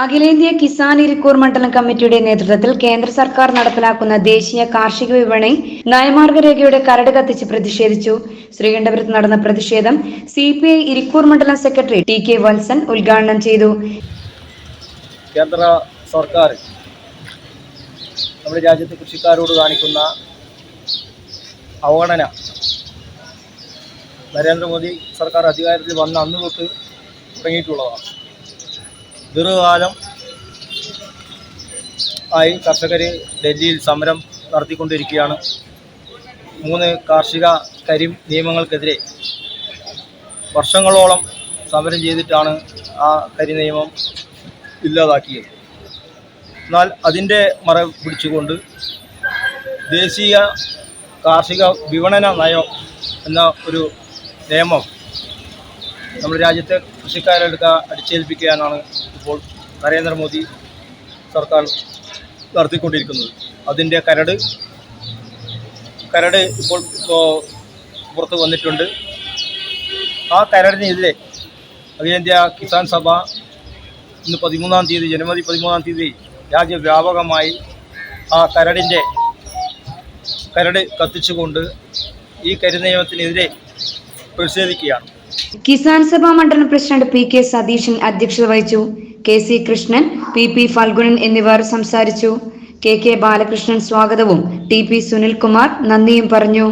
അഖിലേന്ത്യാ കിസാൻ ഇരിക്കൂർ മണ്ഡലം കമ്മിറ്റിയുടെ നേതൃത്വത്തിൽ കേന്ദ്ര സർക്കാർ നടപ്പിലാക്കുന്ന ദേശീയ കാർഷിക വിപണി നയമാർഗരേഖയുടെ കരട് കത്തിച്ച് പ്രതിഷേധിച്ചു. ശ്രീകണ്ഠപുരത്ത് നടന്ന പ്രതിഷേധം സി പി ഐ ഇരിക്കൂർ മണ്ഡലം സെക്രട്ടറി ടി കെ വത്സൻ ഉദ്ഘാടനം ചെയ്തു. കേന്ദ്ര സർക്കാർ നമ്മുടെ രാജ്യത്തെ കൃഷിക്കാരോട് കാണിക്കുന്ന അവഗണന നരേന്ദ്രമോദി സർക്കാർ അധികാരത്തിൽ വന്ന അന്ന് തൊട്ട് തുടങ്ങിയിട്ടുള്ളതാണ്. ദീർഘകാലം ആയി കർഷകർ ഡൽഹിയിൽ സമരം നടത്തിക്കൊണ്ടിരിക്കുകയാണ്. മൂന്ന് കാർഷിക കരിം നിയമങ്ങൾക്കെതിരെ വർഷങ്ങളോളം സമരം ചെയ്തിട്ടാണ് ആ കരി നിയമം ഇല്ലാതാക്കിയത്. എന്നാൽ അതിന്റെ മറ പിടിച്ചുകൊണ്ട് ദേശീയ കാർഷിക വിപണന നയം എന്ന ഒരു നിയമം നമ്മുടെ രാജ്യത്തെ കൃഷിക്കാരെടുക്ക അടിച്ചേൽപ്പിക്കാനാണ് ഇപ്പോൾ നരേന്ദ്രമോദി സർക്കാർ നടത്തിക്കൊണ്ടിരിക്കുന്നത്. അതിന്റെ കരട് കരട് ഇപ്പോൾ പുറത്ത് വന്നിട്ടുണ്ട്. ആ കരടിനെതിരെ അഖിലേന്ത്യാ കിസാൻ സഭ ഇന്ന് പതിമൂന്നാം തീയതി ജനുവരി പതിമൂന്നാം തീയതി രാജ്യവ്യാപകമായി ആ കരടിന്റെ കരട് കത്തിച്ചുകൊണ്ട് ഈ കരിനിയമത്തിനെതിരെ പ്രതിഷേധിക്കുകയാണ്. കിസാൻ സഭാ മണ്ഡലം പ്രസിഡന്റ് പി കെ സതീശൻ അധ്യക്ഷത വഹിച്ചു. K C Krishnan P P Phalgunan എന്നിവർ സംസാരിച്ചു. കെ കെ ബാലകൃഷ്ണൻ സ്വാഗതവും ടി പി സുനിൽകുമാർ നന്ദിയും പറഞ്ഞു.